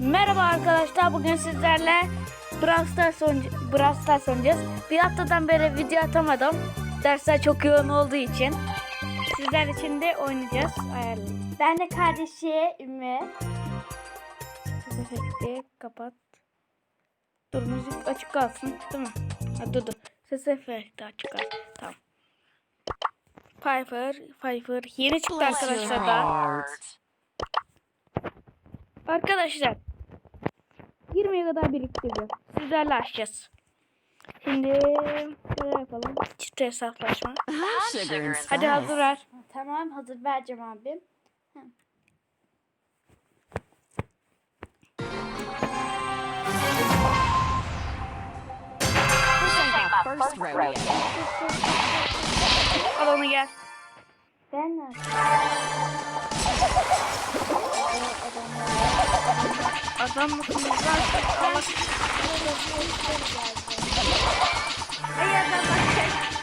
Merhaba arkadaşlar. Bugün sizlerle Brawl Stars, Brawl Stars oynayacağız. Bir haftadan beri video atamadım. Dersler çok yoğun olduğu için. Sizler için de oynayacağız. Ayarlayın. Ben de kardeşi Ümmü. Ses efekti kapat. Dur müzik açık kalsın. Değil mi? Ha, dur dur. Ses efekti açık kalsın. Tamam. Piper, Piper yeni çıktı arkadaşlar da. Arkadaşlar 20'ye kadar biriktireceğim. Sizlerle açacağız. Şimdi böyle yapalım. Çift hesaplaşma. Hadi hazır ver. Tamam hazır vereceğim abim. Al onu gel. Ben de. Adam mısın? Allah. Ay adam bak.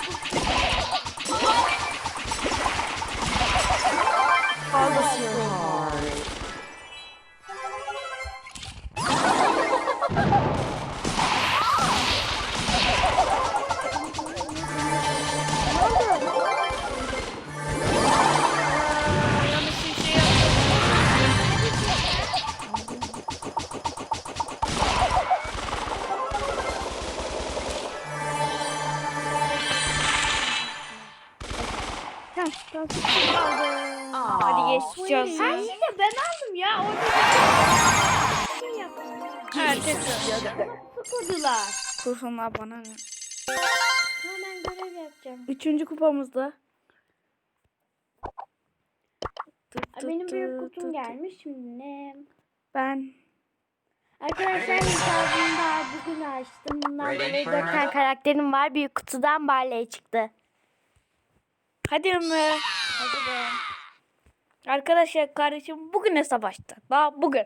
Sıkıldılar. kursunlar bana ne? Hemen görev yapacağım. Üçüncü kupamızda. Benim büyük kutum gelmiş şimdi ne? Ben Arkadaşlar hesabımı daha bugün açtım. Bundan dolayı dört tane karakterim var. Büyük kutudan Barley çıktı. hadi Ömür. Hazırım. Arkadaşlar kardeşim bugün savaştı. Daha bugün.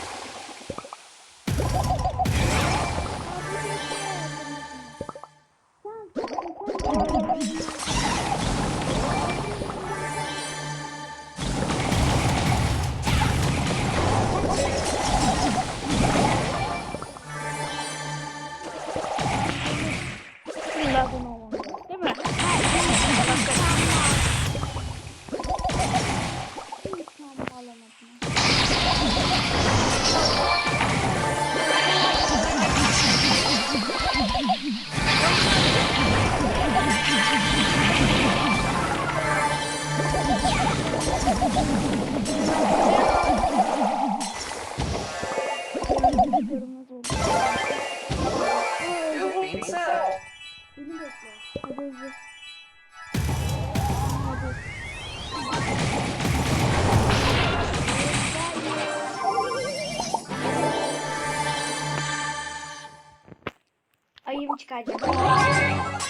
感觉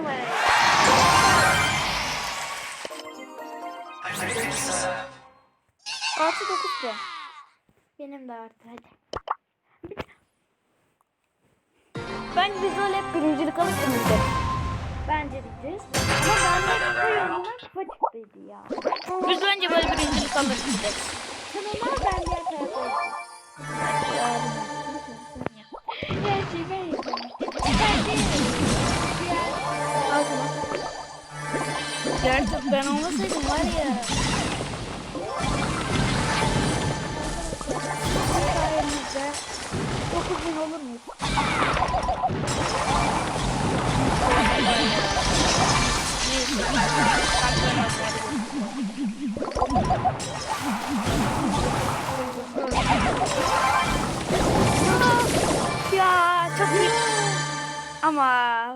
Bir, bir numara. I'm ready to serve. Artı 9 puan. Benim de artı hadi. Biz öyle hep birincilik alıp önümüzde. Bence bitir. Ama bende bu yorumlar kupa çıktıydı ya. Biz bence böyle birincilik alırız biz de. Sen onlar ben diğer Gerçi ben olmasaydım var ya. Sayenizde 9000 olur mu? ya çok iyi. Ama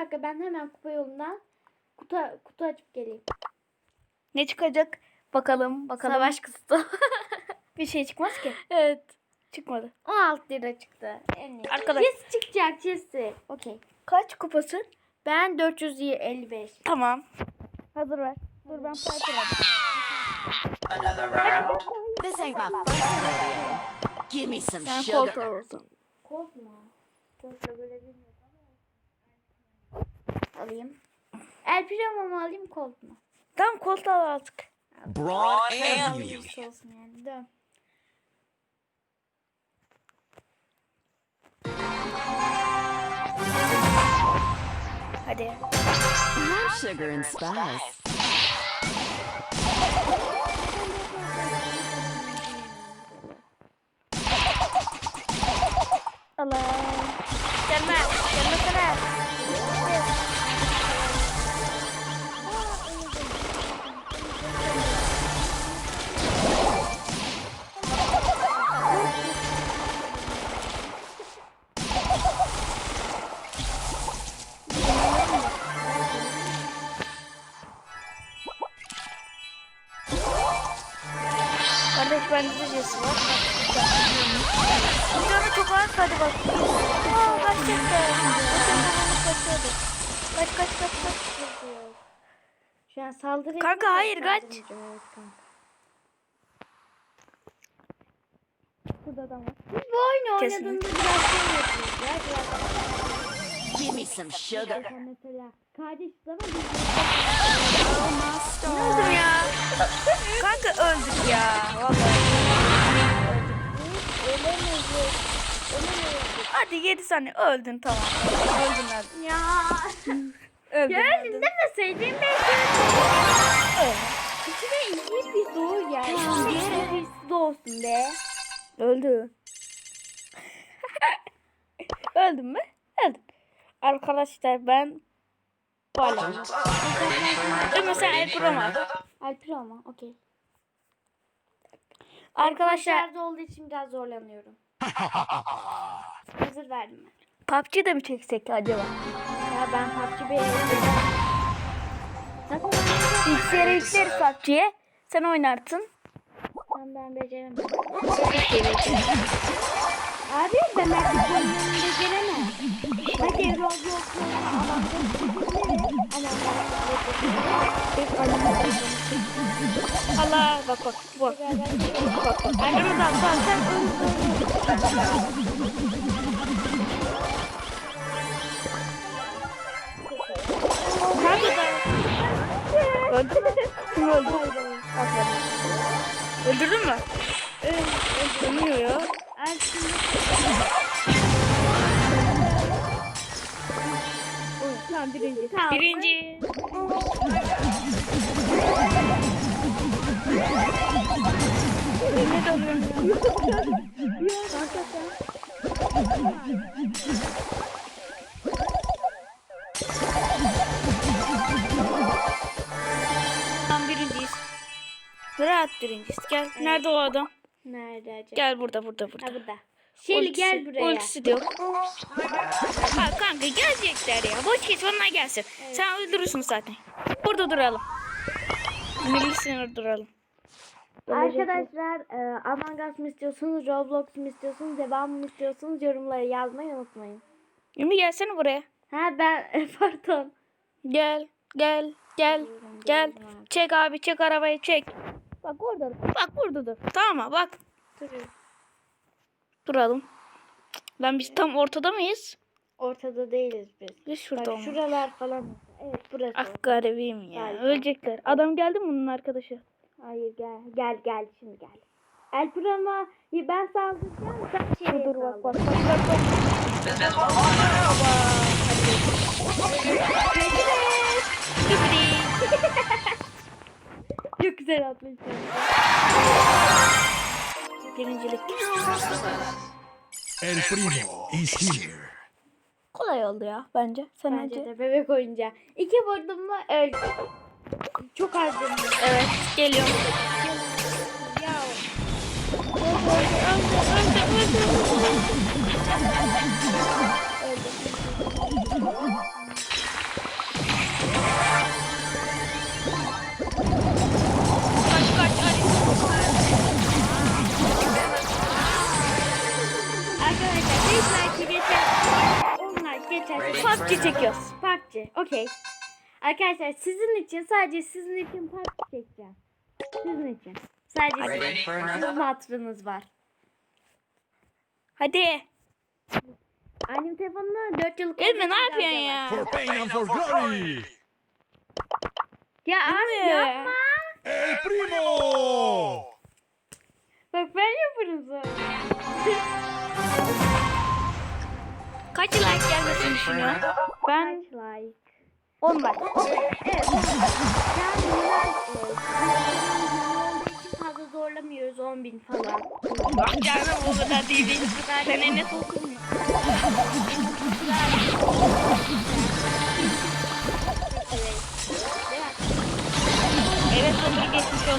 dakika ben hemen kupa yolundan kutu, kutu açıp geleyim. ne çıkacak? Bakalım bakalım. Savaş kutusu. Bir şey çıkmaz ki. Evet. Çıkmadı. 16 lira çıktı. En iyi. Arkadaş- Chess çıkacak chess'i. Okey. Kaç kupası? Ben 455. Tamam. Hazır ver. Dur ben round. This ain't my first. Give me some Sen sugar. olsun. Kolt mu? Koltla böyle bilmiyorum. Alayım. El Primo mu alayım Colt mu? Tamam koltuğa al artık. Braun and you. Hiç olsun yani. Dön. Hadi. No sugar and spice. Allah. Gelme. Gelme sana. Bende de cesi var. Bir tane çok az hadi bak. Aa kaçacaktı. Kaçıyordu. Kaç kaç kaç kaç. Şu an saldırı Kanka, hayır, kaç. kanka. Burada adam var. Bu oyunu oynadığımızda biraz şey yapıyoruz ya. Biraz some sugar. Mesela- kardeş ama biz Öldüm ya. Kanka öldük ya. Vallahi. Hadi 7 saniye öldün tamam. Öldün öldün. Ya. Öldün. Gördün öldün. demeseydin belki. İçine iyi bir doğu yani. İçine birisi doğsun be. Öldü. Öldüm mü? Arkadaşlar ben Bala. Ömer sen El Pro'mu al. Alpir ama okey. Arkadaşlar olduğu için biraz zorlanıyorum. Hazır verdim ben. PUBG de mi çeksek acaba? Ya ben PUBG B'ye Bilgisayara yükleriz PUBG'ye. Sen oynarsın. Ben ben beceremem. Abi ben oyununu beceremem. Hadi Roblox oyunu Allah bak bak bak. Bak bak. Arkamda bak sen Kanka da. Öldü mü? Kim öldü? Öldürdün mü? Evet. Ölmüyor ya. Tamam birinci. Birinci. Ne Tamam birinciyiz. Rahat birinciyiz. Gel. Nerede o adam? Nerede acaba? Gel burada burada burada. Ha burada. Şeli gel buraya. Ultisi de yok. Ha kanka gelecekler ya. Boş geç onlar gelsin. Sen öldürürsün zaten. Burada duralım. Milli sınır duralım. Arkadaşlar e, Among Us mı istiyorsunuz, Roblox mu istiyorsunuz, devam mı istiyorsunuz yorumlara yazmayı unutmayın. Ümmü gelsene buraya. Ha ben pardon. Gel, gel, gel, gel. Çek abi, çek arabayı, çek. Bak orada, bak burada dur. Tamam mı? Bak. Duralım. Lan biz tam ortada mıyız? Ortada değiliz biz. Biz şurada Bak olmalı. şuralar falan. Evet burası. Ah garibim ya. Galiba. Ölecekler. Adam geldi mi bunun arkadaşı? Hayır gel gel gel şimdi gel. El Prama ben saldıracağım sen şeye Dur bak bak bak bak. bak. Çok güzel atmışsın. Birincilik. El primo is here. Kolay oldu ya bence. Sen Bence önce. de bebek oyuncağı. İki vurdum mu öldü. Çok az. Evet geliyorum. Ya. Kaç PUBG çekiyoruz. PUBG. Okey. Arkadaşlar sizin için sadece sizin için PUBG çekeceğim. Sizin için. Sadece sizin, sizin hatırınız var. Hadi. Annem telefonunu 4 yıllık Elme ne yapıyorsun ya? For pain and for glory. Ya abi yapma. El primo. Bak ben yaparım sonra. Kaç like gelmesini düşünüyorsun? Ben Kaç like? 10 like. Evet. Yani bunlar e, için fazla zorlamıyoruz 10 bin falan. Bak canım o kadar değil. Ben eline okumuyor. Evet olur geçmiş da.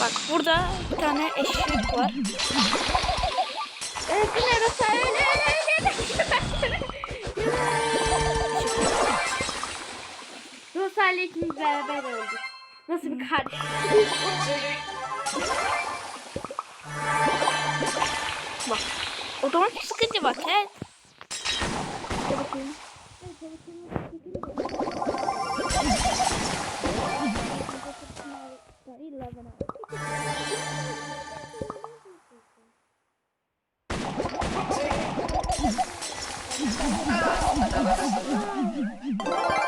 Bak burada bir tane eşek var. Evet yine Rosa öyle öyle öyle. Rosa ile ikimiz beraber öldük. Nasıl bir kardeş? Bak. O zaman sıkıntı bak he. My うわ!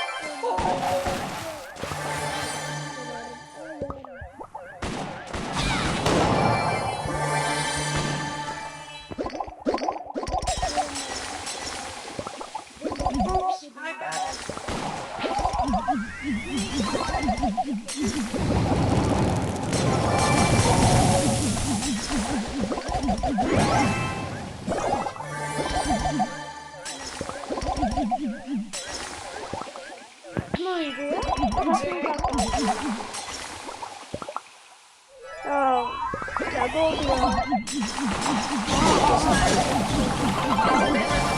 Doldu ya.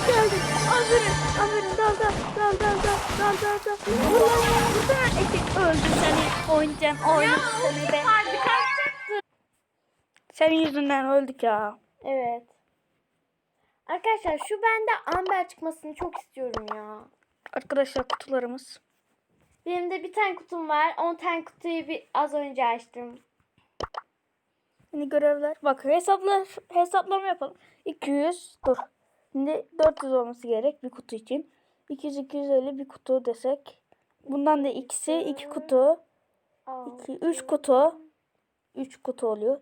Geldi. Aferin. Aferin. Dal dal. Dal dal dal. Dal dal dal. Vursana eşek öldü seni. Oynayacaksın. Oynadı seni be. Senin yüzünden öldük ya. Evet. Arkadaşlar şu bende amber çıkmasını çok istiyorum ya. Arkadaşlar kutularımız. Benim de bir tane kutum var. 10 tane kutuyu bir az önce açtım. Şimdi görevler. Bak hesaplar hesaplama yapalım. 200 dur. Şimdi 400 olması gerek bir kutu için. 200 250 bir kutu desek. Bundan da ikisi 2 kutu. 2 3 kutu. 3 kutu oluyor.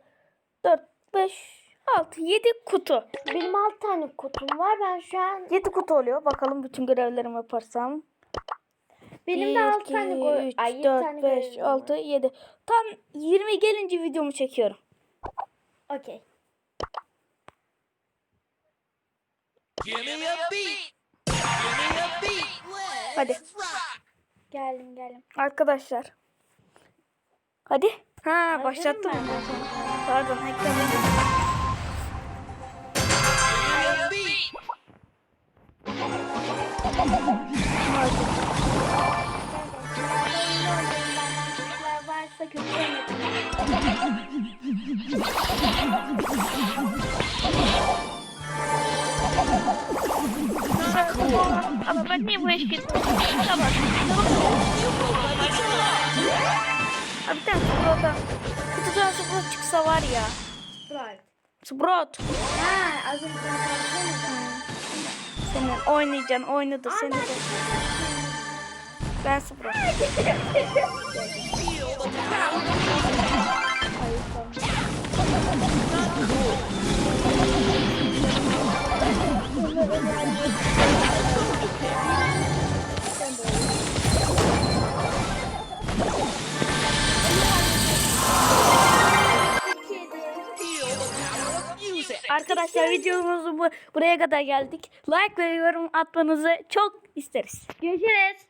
4 5 6 7 kutu. Benim 6 tane kutum var. Ben şu an 7 kutu oluyor. Bakalım bütün görevlerimi yaparsam. benim de 6 tane go- 3, Ay 7 4, tane 5, görevim var. 6, 7. Tam 20 gelince videomu çekiyorum. Okey. Give me a beat. Give me a beat. Hadi. Geldim geldim. Arkadaşlar. Hadi. Ha başlattım. ben. Pardon ekranı. Give me a beat. varsa kötü tane Sprout'a. Kutudan Sprout çıksa var ya. Right. Sprout. Ha az önce ben Senin oynayacaksın oynadı seni de. Ben Sprout. Arkadaşlar videomuzu bu, buraya kadar geldik. Like ve yorum atmanızı çok isteriz. Görüşürüz.